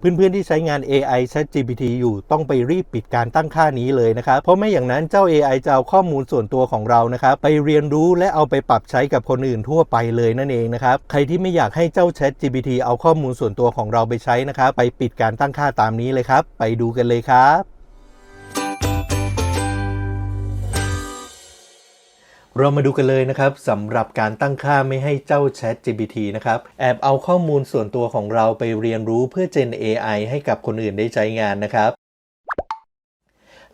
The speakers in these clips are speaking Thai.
เพื่อนๆที่ใช้งาน AI ChatGPT อยู่ต้องไปรีบปิดการตั้งค่านี้เลยนะครับ เพราะไม่อย่างนั้นเจ้า AI จะเอาข้อมูลส่วนตัวของเรานะครับไปเรียนรู้และเอาไปปรับใช้กับคนอื่นทั่วไปเลยนั่นเองนะครับ ใครที่ไม่อยากให้เจ้า ChatGPT เอาข้อมูลส่วนตัวของเราไปใช้นะครับ ไปปิดการตั้งค่าตามนี้เลยครับ ไปดูกันเลยครับ เรามาดูกันเลยนะครับสำหรับการตั้งค่าไม่ให้เจ้า Chat GPT นะครับแอบเอาข้อมูลส่วนตัวของเราไปเรียนรู้เพื่อ Gen AI ให้กับคนอื่นได้ใช้งานนะครับ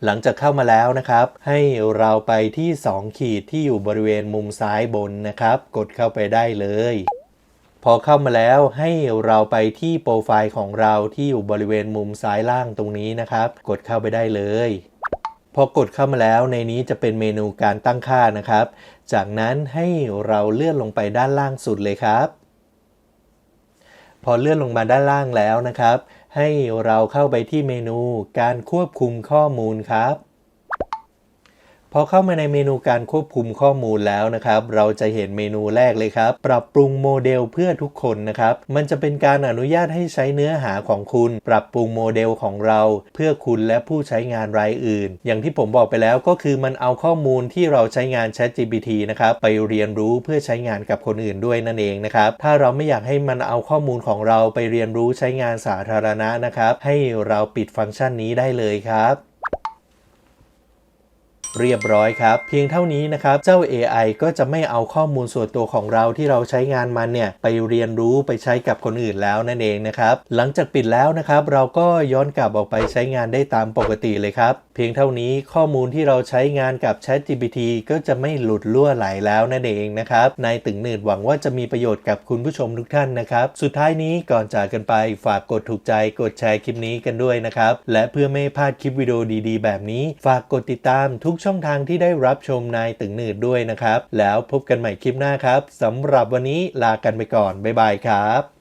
หลังจากเข้ามาแล้วนะครับ ให้เราไปที่ 2 ขีดที่อยู่บริเวณมุมซ้ายบนนะครับ กดเข้าไปได้เลย พอเข้ามาแล้วให้เราไปที่โปรไฟล์ของเราที่อยู่บริเวณมุมซ้ายล่างตรงนี้นะครับ กดเข้าไปได้เลย พอกดเข้ามาแล้วในนี้จะเป็นเมนูการตั้งค่านะครับ จากนั้นให้เราเลื่อนลงไปด้านล่างสุดเลยครับ พอเลื่อนลงมาด้านล่างแล้วนะครับ ให้เราเข้าไปที่เมนูการควบคุมข้อมูลครับ พอเข้ามาในเมนูการควบคุมข้อมูลแล้วนะครับ เราจะเห็นเมนูแรกเลยครับ ปรับปรุงโมเดลเพื่อทุกคนนะครับ มันจะเป็นการอนุญาตให้ใช้เนื้อหาของคุณ ปรับปรุงโมเดลของเรา เพื่อคุณและผู้ใช้งานรายอื่น อย่างที่ผมบอกไปแล้วก็คือมันเอาข้อมูลที่เราใช้งาน ChatGPT นะครับไปเรียนรู้เพื่อใช้งานกับคนอื่นด้วยนั่นเองนะครับ ถ้าเราไม่อยากให้มันเอาข้อมูลของเราไปเรียนรู้ใช้งานสาธารณะนะครับ ให้เราปิดฟังก์ชันนี้ได้เลยครับ เรียบร้อยครับ เพียงเท่านี้นะครับ เจ้า AI ก็จะไม่เอาข้อมูลส่วนตัวของเราที่เราใช้งานมันเนี่ย ไปเรียนรู้ไปใช้กับคนอื่นแล้วนั่นเองนะครับ หลังจากปิดแล้วนะครับ เราก็ย้อนกลับออกไปใช้งานได้ตามปกติเลยครับ เพียงเท่านี้ข้อมูลที่เราใช้งานกับ ChatGPT ก็จะไม่หลุดล่วไหลแล้วนั่นเองนะครับ นายตึงหนืดหวังว่าจะมีประโยชน์กับคุณผู้ชมทุกท่านนะครับ สุดท้ายนี้ก่อนจากกันไปฝากกดถูกใจกดแชร์คลิปนี้กันด้วยนะครับ และเพื่อไม่พลาดคลิปวิดีโอดีๆ แบบนี้ ฝากกดติดตามทุกช่องทางที่ได้รับชมนายตึงหนืดด้วยนะครับ แล้วพบกันใหม่คลิปหน้าครับสำหรับวันนี้ลากันไปก่อนบ๊ายบายครับ